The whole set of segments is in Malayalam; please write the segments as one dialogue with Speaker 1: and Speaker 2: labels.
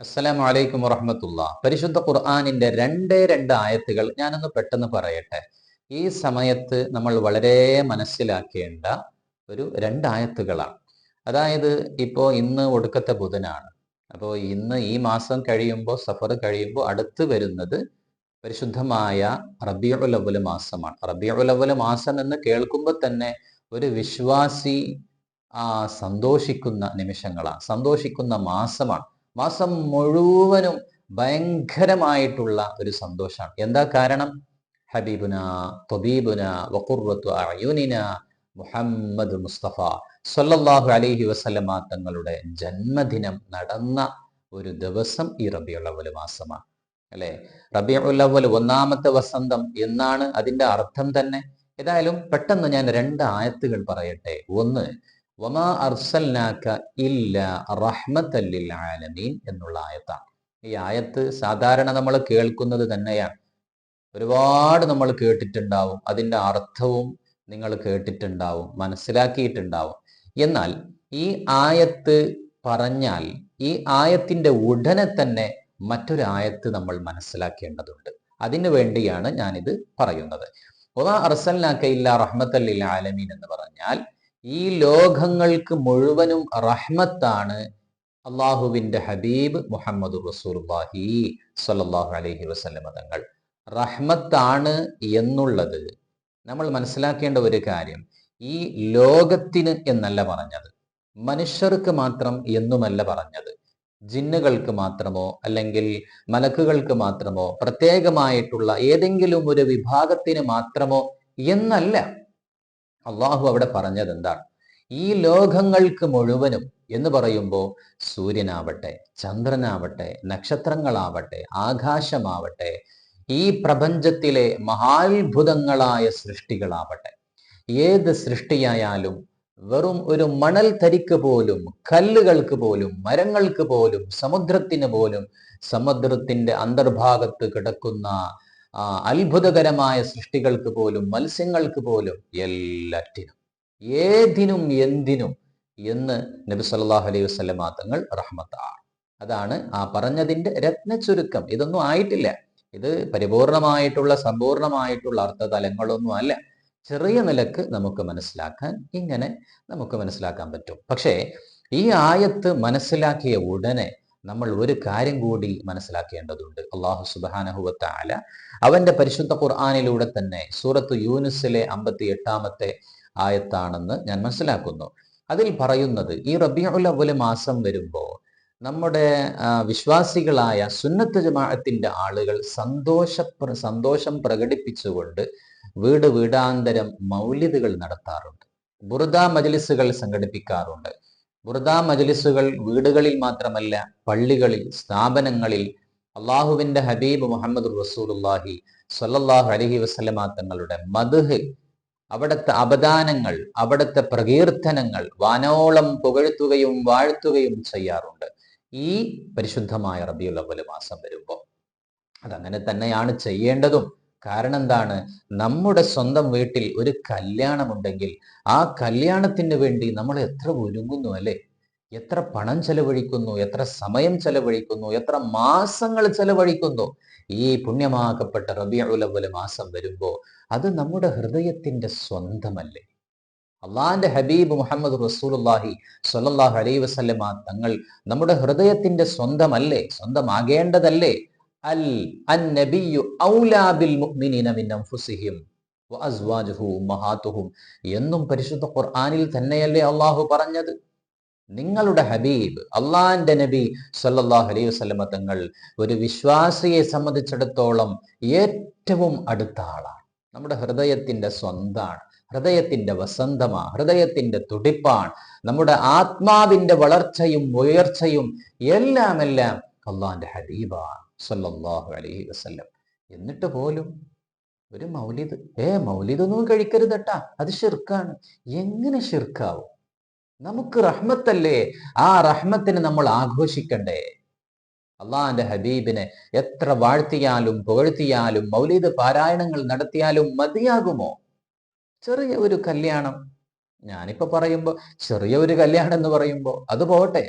Speaker 1: അസ്സലാമു വലൈക്കും വറഹമത്തുള്ള. പരിശുദ്ധ ഖുർആാനിന്റെ രണ്ടേ രണ്ട് ആയത്തുകൾ ഞാനൊന്ന് പെട്ടെന്ന് പറയട്ടെ. ഈ സമയത്ത് നമ്മൾ വളരെ മനസ്സിലാക്കേണ്ട ഒരു രണ്ടായത്തുകളാണ് അതായത് ഇപ്പോ ഇന്ന് ഒടുക്കത്തെ ബുധനാണ്. അപ്പോൾ ഇന്ന് ഈ മാസം കഴിയുമ്പോൾ സഫർ കഴിയുമ്പോൾ അടുത്ത് വരുന്നത് പരിശുദ്ധമായ റബിയുൽ അവൽ മാസമാണ്. റബിയുൽ അവൽ മാസം എന്ന് കേൾക്കുമ്പോൾ തന്നെ ഒരു വിശ്വാസി ആ സന്തോഷിക്കുന്ന നിമിഷങ്ങളാണ്. സന്തോഷിക്കുന്ന മാസമാണ്. മാസം മുഴുവനും ഭയങ്കരമായിട്ടുള്ള ഒരു സന്തോഷമാണ്. എന്താ കാരണം? ഹബീബുന തൊബീബുന വഖുർവത്തു അയുനിന മുഹമ്മദ് മുസ്തഫ സല്ലല്ലാഹു അലഹി വസല്ലമ തങ്ങളുടെ ജന്മദിനം നടന്ന ഒരു ദിവസം ഈ റബിയുൽ അവൽ മാസമാണ്. അല്ലെ? റബി അവൽ ഒന്നാമത്തെ വസന്തം എന്നാണ് അതിന്റെ അർത്ഥം തന്നെ. ഏതായാലും പെട്ടെന്ന് ഞാൻ രണ്ട് ആയത്തുകൾ പറയട്ടെ. ഒന്ന് വമാ ആലമീൻ എന്നുള്ള ആയത്താണ്. ഈ ആയത്ത് സാധാരണ നമ്മൾ കേൾക്കുന്നത് തന്നെയാണ്. ഒരുപാട് നമ്മൾ കേട്ടിട്ടുണ്ടാവും. അതിന്റെ അർത്ഥവും നിങ്ങൾ കേട്ടിട്ടുണ്ടാവും മനസ്സിലാക്കിയിട്ടുണ്ടാവും. എന്നാൽ ഈ ആയത്ത് പറഞ്ഞാൽ ഈ ആയത്തിന്റെ ഉടനെ തന്നെ മറ്റൊരു ആയത്ത് നമ്മൾ മനസ്സിലാക്കേണ്ടതുണ്ട്. അതിനു വേണ്ടിയാണ് ഞാനിത് പറയുന്നത്. ഒന്നാ അർസൽനാക്ക ഇല്ല റഹ്മത്തല്ലിൽ ആലമീൻ എന്ന് പറഞ്ഞാൽ ഈ ലോകങ്ങൾക്ക് മുഴുവനും റഹ്മത്താണ് അള്ളാഹുവിന്റെ ഹബീബ് മുഹമ്മദ് റസൂർവാഹി സല്ലാഹു അലഹി വസല്ലമ തങ്ങൾ. റഹ്മത്താണ് എന്നുള്ളത് നമ്മൾ മനസ്സിലാക്കേണ്ട ഒരു കാര്യം. ഈ ലോകത്തിന് എന്നല്ല പറഞ്ഞത്. മനുഷ്യർക്ക് മാത്രം എന്നുമല്ല പറഞ്ഞത്. ജിന്നുകൾക്ക് മാത്രമോ അല്ലെങ്കിൽ മലക്കുകൾക്ക് മാത്രമോ പ്രത്യേകമായിട്ടുള്ള ഏതെങ്കിലും ഒരു വിഭാഗത്തിന് മാത്രമോ എന്നല്ല. അള്ളാഹു അവിടെ പറഞ്ഞത് എന്താണ്? ഈ ലോകങ്ങൾക്ക് മുഴുവനും എന്ന് പറയുമ്പോൾ സൂര്യനാവട്ടെ ചന്ദ്രനാവട്ടെ നക്ഷത്രങ്ങളാവട്ടെ ആകാശമാവട്ടെ ഈ പ്രപഞ്ചത്തിലെ മഹാത്ഭുതങ്ങളായ സൃഷ്ടികളാവട്ടെ. ഏത് സൃഷ്ടിയായാലും വെറും ഒരു മണൽ തരിക്ക് പോലും കല്ലുകൾക്ക് പോലും മരങ്ങൾക്ക് പോലും സമുദ്രത്തിന് പോലും സമുദ്രത്തിന്റെ അന്തർഭാഗത്ത് കിടക്കുന്ന അത്ഭുതകരമായ സൃഷ്ടികൾക്ക് പോലും മത്സ്യങ്ങൾക്ക് പോലും എല്ലാറ്റിനും ഏതിനും എന്തിനും എന്ന് നബി സല്ലാഹു അലൈഹി വസ്ലമാ തങ്ങൾ റഹ്മത്താണ് അതാണ് ആ പറഞ്ഞതിന്റെ രത്ന ചുരുക്കം ഇതൊന്നും ആയിട്ടില്ല. ഇത് പരിപൂർണമായിട്ടുള്ള സമ്പൂർണമായിട്ടുള്ള അർത്ഥതലങ്ങളൊന്നും അല്ല. ചെറിയ നിലയ്ക്ക് നമുക്ക് മനസ്സിലാക്കാൻ ഇങ്ങനെ നമുക്ക് മനസ്സിലാക്കാൻ പറ്റും. പക്ഷേ ഈ ആയത്ത് മനസ്സിലാക്കിയ ഉടനെ നമ്മൾ ഒരു കാര്യം കൂടി മനസ്സിലാക്കേണ്ടതുണ്ട്. അള്ളാഹു സുബാനഹുവത്താല അവന്റെ പരിശുദ്ധ ഖുർആാനിലൂടെ തന്നെ സൂറത്ത് യൂനുസിലെ അമ്പത്തി എട്ടാമത്തെ ആയത്താണെന്ന് ഞാൻ മനസ്സിലാക്കുന്നു. അതിൽ പറയുന്നത് ഈ റബിയുൽ അവൽ മാസം വരുമ്പോൾ നമ്മുടെ വിശ്വാസികളായ സുന്നത്ത് ജമാഅത്തിന്റെ ആളുകൾ സന്തോഷ സന്തോഷം പ്രകടിപ്പിച്ചുകൊണ്ട് വീട് വീടാന്തരം മൗലിദുകൾ നടത്താറുണ്ട്. ബുറുദ മജലിസുകൾ സംഘടിപ്പിക്കാറുണ്ട്. ബുറുദ മജലിസുകൾ വീടുകളിൽ മാത്രമല്ല പള്ളികളിൽ സ്ഥാപനങ്ങളിൽ അള്ളാഹുവിന്റെ ഹബീബ് മുഹമ്മദ് റസൂലുല്ലാഹി സല്ലാഹു അലഹി വസ്ലമ തങ്ങളുടെ മധുഹ് അവിടുത്തെ അപദാനങ്ങൾ അവിടുത്തെ പ്രകീർത്തനങ്ങൾ വാനോളം പുകഴ്ത്തുകയും വാഴ്ത്തുകയും ചെയ്യാറുണ്ട്. ഈ പരിശുദ്ധമായ റബിയുൽ അവൽ മാസം വരുമ്പോൾ അതങ്ങനെ തന്നെയാണ് ചെയ്യേണ്ടതും. കാരണം എന്താണ് നമ്മുടെ സ്വന്തം വീട്ടിൽ ഒരു കല്യാണമുണ്ടെങ്കിൽ ആ കല്യാണത്തിന് വേണ്ടി നമ്മൾ എത്ര ഒരുങ്ങുന്നു അല്ലെ? എത്ര പണം ചെലവഴിക്കുന്നു എത്ര സമയം ചെലവഴിക്കുന്നു എത്ര മാസങ്ങൾ ചെലവഴിക്കുന്നു. ഈ പുണ്യമാക്കപ്പെട്ട റബിയുലവൽ മാസം വരുമ്പോൾ അത് നമ്മുടെ ഹൃദയത്തിന്റെ സ്വന്തമല്ലേ? അള്ളാന്റെ ഹബീബ് മുഹമ്മദ് റസൂലുല്ലാഹി സ്വല്ലല്ലാഹു അലൈഹി വസ്ലമ തങ്ങൾ നമ്മുടെ ഹൃദയത്തിന്റെ സ്വന്തമല്ലേ? സ്വന്തമാകേണ്ടതല്ലേ? അൽ മുഅ്മിനീന മിൻ എന്നും പരിശുദ്ധ ഖുർആാനിൽ തന്നെയല്ലേ അള്ളാഹു പറഞ്ഞത്? നിങ്ങളുടെ ഹബീബ് അള്ളാന്റെ നബി സല്ലാഹു അലൈഹി വസ്ലമ തങ്ങൾ ഒരു വിശ്വാസിയെ സംബന്ധിച്ചിടത്തോളം ഏറ്റവും അടുത്ത ആളാണ്. നമ്മുടെ ഹൃദയത്തിന്റെ സ്വന്താണ് ഹൃദയത്തിന്റെ വസന്തമാണ് ഹൃദയത്തിന്റെ തുടിപ്പാണ്. നമ്മുടെ ആത്മാവിന്റെ വളർച്ചയും ഉയർച്ചയും എല്ലാം എല്ലാം അള്ളാഹിന്റെ ഹബീബാണ്. സല്ലല്ലാഹു അലൈഹി വസ്ല്ലം. എന്നിട്ട് പോലും ഒരു മൗലിദ് ഏ മൗലിദൊന്നും കഴിക്കരുതട്ടാ അത് ഷിർക്കാണ് എങ്ങനെ ഷിർക്കാവും നമുക്ക് റഹ്മത്തല്ലേ? ആ റഹ്മത്തിന് നമ്മൾ ആഘോഷിക്കണ്ടേ? അള്ളാന്റെ ഹബീബിനെ എത്ര വാഴ്ത്തിയാലും പുകഴ്ത്തിയാലും മൗലിദ് പാരായണങ്ങൾ നടത്തിയാലും മതിയാകുമോ? ചെറിയ ഒരു കല്യാണം. ഞാനിപ്പോ പറയുമ്പോൾ ചെറിയ ഒരു കല്യാണം എന്ന് പറയുമ്പോൾ അത് പോട്ടെ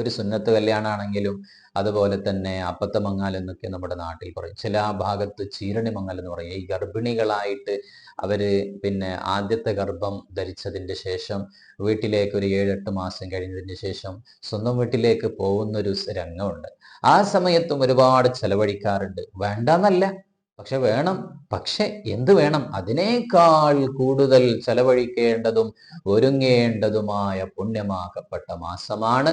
Speaker 1: ഒരു സുന്നത്ത് കല്യാണമാണെങ്കിലും അതുപോലെ തന്നെ അപ്പത്ത മങ്ങാൽ എന്നൊക്കെ നമ്മുടെ നാട്ടിൽ പറയും. ചില ഭാഗത്ത് ചീരണി മങ്ങൽ എന്ന് പറയും. ഈ ഗർഭിണികളായിട്ട് അവർ പിന്നെ ആദ്യത്തെ ഗർഭം ധരിച്ചതിന്റെ ശേഷം വീട്ടിലേക്ക് ഒരു ഏഴെട്ട് മാസം കഴിഞ്ഞതിന് ശേഷം സ്വന്തം വീട്ടിലേക്ക് പോകുന്ന ഒരു രംഗമുണ്ട്. ആ സമയത്തും ഒരുപാട് ചെലവഴിക്കാറുണ്ട്. വേണ്ടെന്നല്ല. പക്ഷെ വേണം. പക്ഷെ എന്ത് വേണം? അതിനേക്കാൾ കൂടുതൽ ചെലവഴിക്കേണ്ടതും ഒരുങ്ങേണ്ടതുമായ പുണ്യമാക്കപ്പെട്ട മാസമാണ്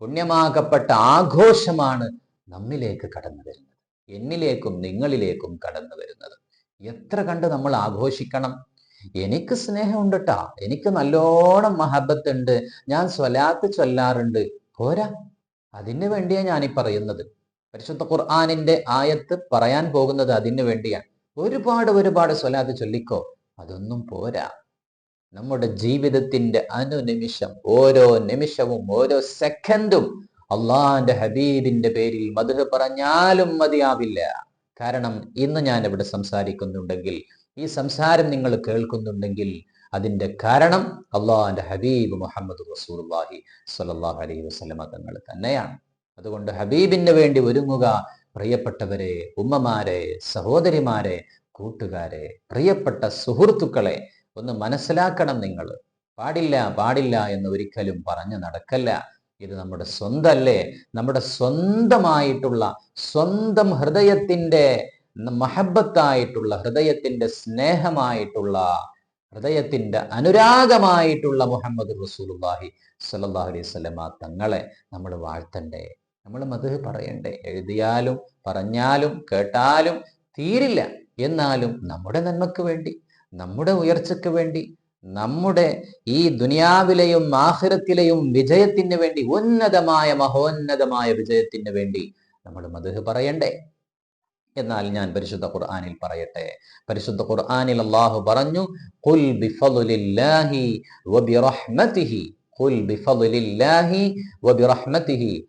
Speaker 1: പുണ്യമാക്കപ്പെട്ട ആഘോഷമാണ് നമ്മിലേക്ക് കടന്നു വരുന്നത്. എന്നിലേക്കും നിങ്ങളിലേക്കും കടന്നു വരുന്നത്. എത്ര കണ്ട് നമ്മൾ ആഘോഷിക്കണം? എനിക്ക് സ്നേഹമുണ്ട് കേട്ടാ എനിക്ക് നല്ലോണം മഹബത്ത് ഉണ്ട് ഞാൻ സ്വലാത്ത് ചൊല്ലാറുണ്ട്. പോരാ. അതിന് വേണ്ടിയാ ഈ പറയുന്നത്. പരിശുദ്ധ ഖുർആാനിന്റെ ആയത്ത് പറയാൻ പോകുന്നത് അതിനു വേണ്ടിയാണ് ഒരുപാട് ഒരുപാട് സ്വലാത്ത് ചൊല്ലിക്കോ. അതൊന്നും പോരാ. നമ്മുടെ ജീവിതത്തിന്റെ അനുനിമിഷം ഓരോ നിമിഷവും ഓരോ സെക്കൻഡും അള്ളാന്റെ ഹബീബിന്റെ പേരിൽ മധു പറഞ്ഞാലും മതിയാവില്ല. കാരണം ഇന്ന് ഞാൻ ഇവിടെ സംസാരിക്കുന്നുണ്ടെങ്കിൽ ഈ സംസാരം നിങ്ങൾ കേൾക്കുന്നുണ്ടെങ്കിൽ അതിന്റെ കാരണം അള്ളാഹിന്റെ ഹബീബ് മുഹമ്മദ് റസൂർഹി സ്വല്ലല്ലാഹു അലൈഹി വസ്ലമ തങ്ങൾ തന്നെയാണ്. അതുകൊണ്ട് ഹബീബിന് വേണ്ടി ഒരുങ്ങുക പ്രിയപ്പെട്ടവരെ ഉമ്മമാരെ സഹോദരിമാരെ കൂട്ടുകാരെ പ്രിയപ്പെട്ട സുഹൃത്തുക്കളെ ഒന്ന് മനസ്സിലാക്കണം നിങ്ങൾ പാടില്ല പാടില്ല എന്ന് ഒരിക്കലും പറഞ്ഞു നടക്കല്ല. ഇത് നമ്മുടെ സ്വന്തല്ലേ. നമ്മുടെ സ്വന്തമായിട്ടുള്ള സ്വന്തം ഹൃദയത്തിന്റെ മഹബത്തായിട്ടുള്ള ഹൃദയത്തിന്റെ സ്നേഹമായിട്ടുള്ള ഹൃദയത്തിന്റെ അനുരാഗമായിട്ടുള്ള മുഹമ്മദ് റസൂലുല്ലാഹി സല്ലാഹു അലൈഹി സ്വലമ തങ്ങളെ നമ്മൾ വാഴ്ത്തണ്ടേ. നമ്മൾ മത് പറയണ്ടേ. എഴുതിയാലും പറഞ്ഞാലും കേട്ടാലും തീരില്ല. എന്നാലും നമ്മുടെ നന്മക്ക് വേണ്ടി. നമ്മുടെ ഉയർച്ചയ്ക്ക് വേണ്ടി നമ്മുടെ ഈ ദുനിയാവിലെയും ആഹിരത്തിലെയും വിജയത്തിന് വേണ്ടി ഉന്നതമായ മഹോന്നതമായ വിജയത്തിന് വേണ്ടി നമ്മൾ മധുഹ് പറയണ്ടേ? എന്നാൽ ഞാൻ പരിശുദ്ധ ഖുർആാനിൽ പറയട്ടെ. പരിശുദ്ധ ഖുർആാനിൽ അള്ളാഹു പറഞ്ഞു ഖുൽ ബിഫളില്ലാഹി വബിറഹ്മതിഹി ഖുൽ ബിഫളില്ലാഹി വബിറഹ്മതിഹി.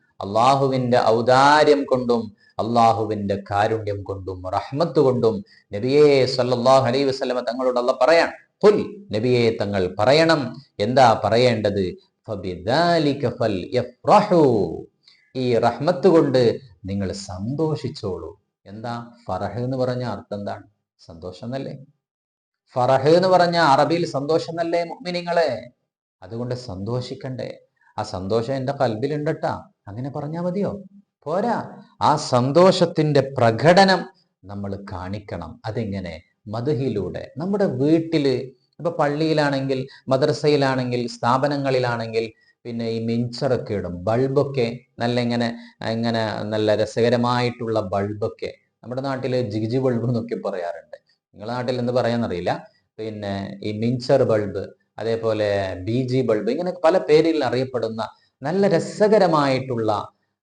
Speaker 1: ഔദാര്യം കൊണ്ടും അള്ളാഹുവിന്റെ കാരുണ്യം കൊണ്ടും റഹ്മത്ത് കൊണ്ടും നബിയെ സല്ലല്ലാഹു അലൈ വസ്ലമ തങ്ങളോട് അല്ല പറയാൻ. പുൽ നബിയെ തങ്ങൾ പറയണം. എന്താ പറയേണ്ടത്? ഈ റഹ്മത്ത് കൊണ്ട് നിങ്ങൾ സന്തോഷിച്ചോളൂ. എന്താ? ഫറഹ് എന്ന് പറഞ്ഞ അർത്ഥം എന്താണ്? സന്തോഷം എന്നല്ലേ ഫറഹ് എന്ന് പറഞ്ഞ അറബിയിൽ സന്തോഷം എന്നല്ലേ മുഅ്മിനീങ്ങളെ? അതുകൊണ്ട് സന്തോഷിക്കണ്ടേ. ആ സന്തോഷം എന്റെ കൽബിലുണ്ടട്ടാ അങ്ങനെ പറഞ്ഞാൽ മതിയോ? പോരാ. ആ സന്തോഷത്തിന്റെ പ്രകടനം നമ്മൾ കാണിക്കണം. അതെങ്ങനെ മധുഹിലൂടെ. നമ്മുടെ വീട്ടിൽ ഇപ്പൊ പള്ളിയിലാണെങ്കിൽ മദ്രസയിലാണെങ്കിൽ സ്ഥാപനങ്ങളിലാണെങ്കിൽ പിന്നെ ഈ മിഞ്ചറൊക്കെ ഇടും. ബൾബൊക്കെ നല്ല ഇങ്ങനെ ഇങ്ങനെ നല്ല രസകരമായിട്ടുള്ള ബൾബൊക്കെ നമ്മുടെ നാട്ടിൽ ജിജി ബൾബ് എന്നൊക്കെ പറയാറുണ്ട്. നിങ്ങളുടെ നാട്ടിൽ എന്ത് പറയാന്നറിയില്ല? പിന്നെ ഈ മിഞ്ചർ ബൾബ് അതേപോലെ ബി ജി ബൾബ് ഇങ്ങനെ പല പേരിൽ അറിയപ്പെടുന്ന നല്ല രസകരമായിട്ടുള്ള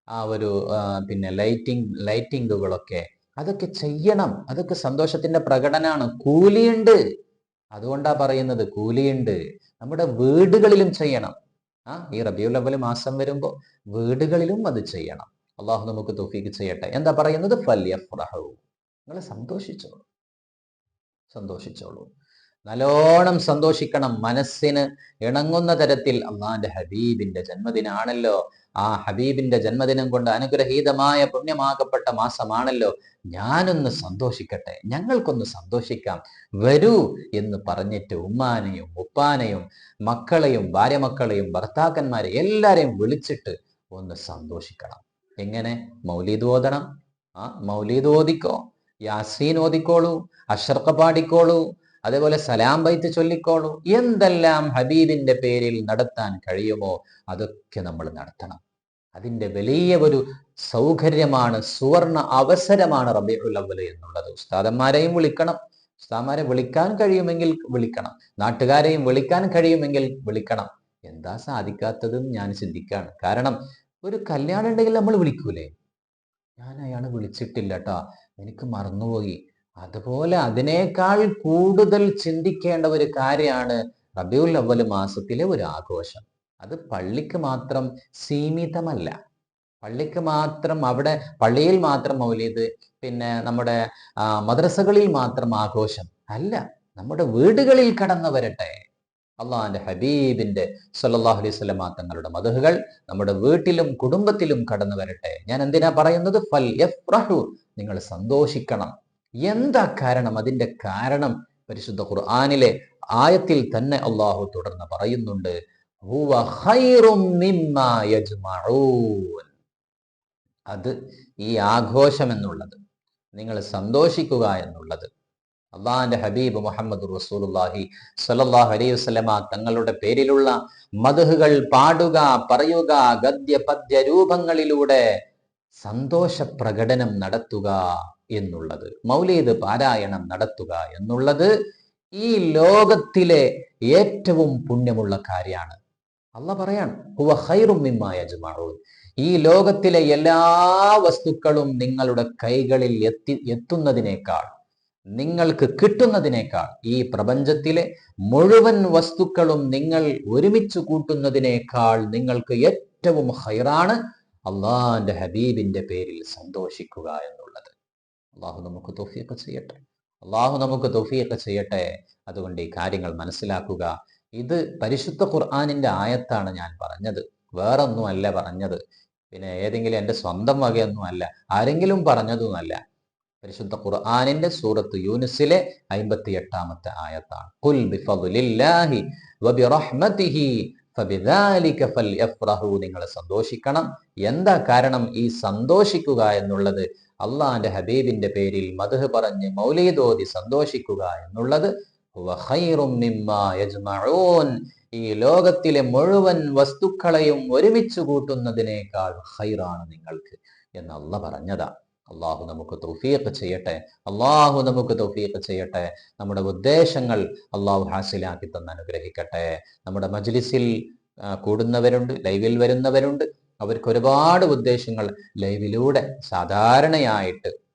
Speaker 1: ആ ഒരു പിന്നെ ലൈറ്റിംഗ് ലൈറ്റിങ്ങുകളൊക്കെ അതൊക്കെ ചെയ്യണം. അതൊക്കെ സന്തോഷത്തിന്റെ പ്രകടനമാണ് കൂലിയുണ്ട്. അതുകൊണ്ടാ പറയുന്നത് കൂലിയുണ്ട്. നമ്മുടെ വീടുകളിലും ചെയ്യണം. ആ ഈ റബിയുൽ അവൽ മാസം വരുമ്പോൾ വീടുകളിലും അത് ചെയ്യണം. അള്ളാഹു നമുക്ക് തൊഫീക്ക് ചെയ്യട്ടെ. എന്താ പറയുന്നത്? ഫല്യഫ്രഹു നിങ്ങൾ സന്തോഷിച്ചോളൂ. സന്തോഷിച്ചോളൂ. നല്ലോണം സന്തോഷിക്കണം. മനസ്സിന് ഇണങ്ങുന്ന തരത്തിൽ അള്ളാന്റെ ഹബീബിന്റെ ജന്മദിനാണല്ലോ. ആ ഹബീബിന്റെ ജന്മദിനം കൊണ്ട് അനുഗ്രഹീതമായ പുണ്യമാകപ്പെട്ട മാസമാണല്ലോ. ഞാനൊന്ന് സന്തോഷിക്കട്ടെ. ഞങ്ങൾക്കൊന്ന് സന്തോഷിക്കാം. വരൂ എന്ന് പറഞ്ഞിട്ട് ഉമ്മാനെയും ഉപ്പാനെയും മക്കളെയും ഭാര്യമക്കളെയും ഭർത്താക്കന്മാരെ എല്ലാരെയും വിളിച്ചിട്ട് ഒന്ന് സന്തോഷിക്കണം. എങ്ങനെ? മൗലീദ് ഓതണം. ആ മൗലീദ് ഓതിക്കോ. യാസീൻ ഓതിക്കോളൂ. അഷർക്ക പാടിക്കോളൂ. അതേപോലെ സലാം ബൈത്ത് ചൊല്ലിക്കോളൂ. എന്തെല്ലാം ഹബീബിന്റെ പേരിൽ നടത്താൻ കഴിയുമോ അതൊക്കെ നമ്മൾ നടത്തണം. അതിന്റെ വലിയ ഒരു സൗകര്യമാണ് സുവർണ അവസരമാണ് അവൽ എന്നുള്ളത്. ഉസ്താദന്മാരെയും വിളിക്കണം. ഉസ്താദന്മാരെ വിളിക്കാൻ കഴിയുമെങ്കിൽ വിളിക്കണം. നാട്ടുകാരെയും വിളിക്കാൻ കഴിയുമെങ്കിൽ വിളിക്കണം. എന്താ സാധിക്കാത്തതും ഞാൻ ചിന്തിക്കുകയാണ് കാരണം ഒരു കല്യാണം ഉണ്ടെങ്കിൽ നമ്മൾ വിളിക്കൂലേ? ഞാൻ അയാൾ വിളിച്ചിട്ടില്ല കേട്ടോ എനിക്ക് മറന്നുപോയി. അതുപോലെ അതിനേക്കാൾ കൂടുതൽ ചിന്തിക്കേണ്ട ഒരു കാര്യമാണ് റബിയുൽ അവൽ മാസത്തിലെ ഒരു ആഘോഷം. അത് പള്ളിക്ക് മാത്രം സീമിതമല്ല. പള്ളിക്ക് മാത്രം അവിടെ പള്ളിയിൽ മാത്രം മൗലിയത് പിന്നെ നമ്മുടെ മദ്രസകളിൽ മാത്രം ആഘോഷം അല്ല. നമ്മുടെ വീടുകളിൽ കടന്നു വരട്ടെ. അള്ളാഹിന്റെ ഹബീബിന്റെ സല്ലാഹു അലൈഹി സ്വലമ തങ്ങളുടെ മധുഹകൾ നമ്മുടെ വീട്ടിലും കുടുംബത്തിലും കടന്നു വരട്ടെ. ഞാൻ എന്തിനാ പറയുന്നത്? ഫൽ എഫ്രഹു നിങ്ങൾ സന്തോഷിക്കണം. എന്താ കാരണം? അതിന്റെ കാരണം പരിശുദ്ധ ഖുർആാനിലെ ആയത്തിൽ തന്നെ അള്ളാഹു തുടർന്ന് പറയുന്നുണ്ട്. അത് ഈ ആഘോഷം എന്നുള്ളത് നിങ്ങൾ സന്തോഷിക്കുക എന്നുള്ളത്. അള്ളാഹാന്റെ ഹബീബ് മുഹമ്മദ് റസൂലുല്ലാഹി സ്വല്ലല്ലാഹു അലൈഹി വസല്ലമ തങ്ങളുടെ പേരിലുള്ള മധുഹുകൾ പാടുക പറയുക ഗദ്യ പദ്യ രൂപങ്ങളിലൂടെ സന്തോഷ പ്രകടനം നടത്തുക എന്നുള്ളത് മൗലീദ് പാരായണം നടത്തുക എന്നുള്ളത് ഈ ലോകത്തിലെ ഏറ്റവും പുണ്യമുള്ള കാര്യമാണ്. അല്ല പറയാണ് ഹുവ ഈ ലോകത്തിലെ എല്ലാ വസ്തുക്കളും നിങ്ങളുടെ കൈകളിൽ എത്തി എത്തുന്നതിനേക്കാൾ നിങ്ങൾക്ക് കിട്ടുന്നതിനേക്കാൾ ഈ പ്രപഞ്ചത്തിലെ മുഴുവൻ വസ്തുക്കളും നിങ്ങൾ ഒരുമിച്ച് കൂട്ടുന്നതിനേക്കാൾ നിങ്ങൾക്ക് ഏറ്റവും ഹൈറാണ് അള്ളാന്റെ ഹബീബിന്റെ പേരിൽ സന്തോഷിക്കുക എന്നുള്ളത്. അള്ളാഹു നമുക്ക് തൊഫിയൊക്കെ ചെയ്യട്ടെ. അള്ളാഹു നമുക്ക് തൊഫിയൊക്കെ ചെയ്യട്ടെ. അതുകൊണ്ട് ഈ കാര്യങ്ങൾ മനസ്സിലാക്കുക. ഇത് പരിശുദ്ധ ഖുർആാനിന്റെ ആയത്താണ് ഞാൻ പറഞ്ഞത്. വേറൊന്നുമല്ല പറഞ്ഞത്. പിന്നെ ഏതെങ്കിലും എന്റെ സ്വന്തം വകയൊന്നും അല്ല ആരെങ്കിലും പറഞ്ഞതുമല്ല പരിശുദ്ധ ഖുർആാനിന്റെ സൂറത്ത് യൂനിസിലെ അമ്പത്തി എട്ടാമത്തെ ആയത്താണ് വബിറഹ്മതിഹി ഫബിദാലിക നിങ്ങൾ സന്തോഷിക്കണം. എന്താ കാരണം ഈ സന്തോഷിക്കുക എന്നുള്ളത്? അള്ളാന്റെ ഹബീബിന്റെ പേരിൽ മധു പറഞ്ഞ് മൗലീദോതി സന്തോഷിക്കുക എന്നുള്ളത് ഈ ലോകത്തിലെ മുഴുവൻ വസ്തുക്കളെയും ഒരുമിച്ച് കൂട്ടുന്നതിനേക്കാൾ ഹൈറാണ് നിങ്ങൾക്ക് എന്ന് അല്ല പറഞ്ഞതാ. അള്ളാഹു നമുക്ക് തൗഫീഖ് ചെയ്യട്ടെ. അള്ളാഹു നമുക്ക് തൗഫീഖ് ചെയ്യട്ടെ. നമ്മുടെ ഉദ്ദേശങ്ങൾ അള്ളാഹു ഹാസിലാക്കി തന്ന് അനുഗ്രഹിക്കട്ടെ. നമ്മുടെ മജ്ലിസിൽ കൂടുന്നവരുണ്ട് ലൈവിൽ വരുന്നവരുണ്ട്. അവർക്ക് ഒരുപാട് ഉദ്ദേശങ്ങൾ ലൈവിലൂടെ സാധാരണയായിട്ട്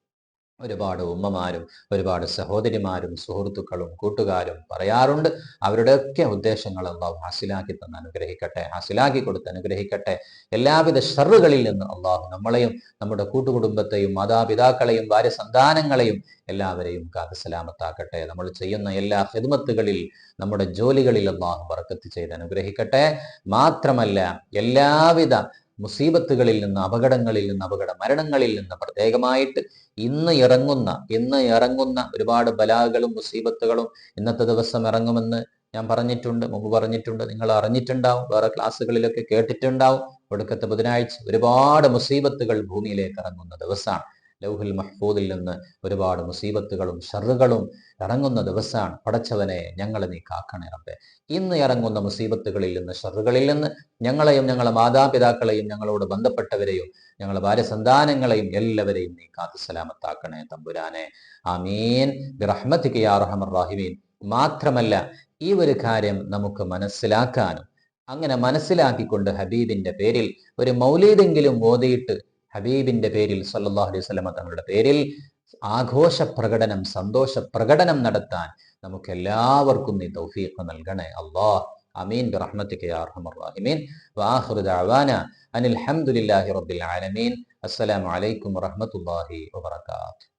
Speaker 1: ഒരുപാട് ഉമ്മമാരും ഒരുപാട് സഹോദരിമാരും സുഹൃത്തുക്കളും കൂട്ടുകാരും പറയാറുണ്ട്. അവരുടെയൊക്കെ ഉദ്ദേശങ്ങൾ അള്ളാഹു ഹാസിലാക്കി തന്ന് അനുഗ്രഹിക്കട്ടെ ഹാസിലാക്കി കൊടുത്ത് അനുഗ്രഹിക്കട്ടെ. എല്ലാവിധ ഷറുകളിൽ നിന്ന് അള്ളാഹു നമ്മളെയും നമ്മുടെ കൂട്ടുകുടുംബത്തെയും മാതാപിതാക്കളെയും സന്താനങ്ങളെയും എല്ലാവരെയും കാത്ത് സലാമത്താക്കട്ടെ നമ്മൾ ചെയ്യുന്ന എല്ലാ ഹിദ്മത്തുകളിൽ നമ്മുടെ ജോലികളിൽ അള്ളാഹു ബർക്കത്ത് ചെയ്ത് അനുഗ്രഹിക്കട്ടെ. മാത്രമല്ല എല്ലാവിധ മുസീബത്തുകളിൽ നിന്ന് അപകടങ്ങളിൽ നിന്ന് അപകട മരണങ്ങളിൽ നിന്ന് പ്രത്യേകമായിട്ട് ഇന്ന് ഇറങ്ങുന്ന ഇന്ന് ഇറങ്ങുന്ന ഒരുപാട് ബലാകളും മുസീബത്തുകളും ഇന്നത്തെ ദിവസം ഇറങ്ങുമെന്ന് ഞാൻ പറഞ്ഞിട്ടുണ്ട് മുമ്പ് പറഞ്ഞിട്ടുണ്ട് നിങ്ങൾ അറിഞ്ഞിട്ടുണ്ടാവും വേറെ ക്ലാസ്സുകളിലൊക്കെ കേട്ടിട്ടുണ്ടാവും. ഒടുക്കത്തെ ബുധനാഴ്ച ഒരുപാട് മുസീബത്തുകൾ ഭൂമിയിലേക്ക് ഇറങ്ങുന്ന ദിവസമാണ്. ലൗഹുൽ മഹ്ഫൂദിൽ നിന്ന് ഒരുപാട് മുസീബത്തുകളും ഷറുകളും ഇറങ്ങുന്ന ദിവസമാണ്. പടച്ചവനെ ഞങ്ങളെ നീ കാക്കണേ റബ്ബേ. ഇന്ന് ഇറങ്ങുന്ന മുസീബത്തുകളിൽ നിന്ന് ഷറുകളിൽ നിന്ന് ഞങ്ങളെയും ഞങ്ങളെ മാതാപിതാക്കളെയും ഞങ്ങളോട് ബന്ധപ്പെട്ടവരെയും ഞങ്ങളെ ഭാര്യസന്താനങ്ങളെയും എല്ലാവരെയും നീ കാത്തു സലാമത്താക്കണേ തമ്പുരാനെ. ആമീൻ. ബിറഹ്മത്തിക്ക് യാ മാത്രമല്ല ഈ ഒരു കാര്യം നമുക്ക് മനസ്സിലാക്കാനും അങ്ങനെ മനസ്സിലാക്കിക്കൊണ്ട് ഹബീബിന്റെ പേരിൽ ഒരു മൗലീദെങ്കിലും ഓതിയിട്ട് ഹബീബിന്റെ പേരിൽ സല്ലാഹു അലൈഹി സ്വലമ തങ്ങളുടെ പേരിൽ ആഘോഷ പ്രകടനം സന്തോഷ പ്രകടനം നടത്താൻ നമുക്ക് എല്ലാവർക്കും നീ തൗഫീഖ് നൽകണേ. അള്ളാഹ്. അമീൻ ബിറഹ്മത്തിക യാ അർഹമർ റഹീമീൻ. വആഖിറു ദഅവാന അനിൽ ഹംദുലില്ലാഹി റബ്ബിൽ ആലമീൻ. അസ്സലാമു അലൈക്കും വറഹ്മത്തുള്ളാഹി വബറകാതുഹു.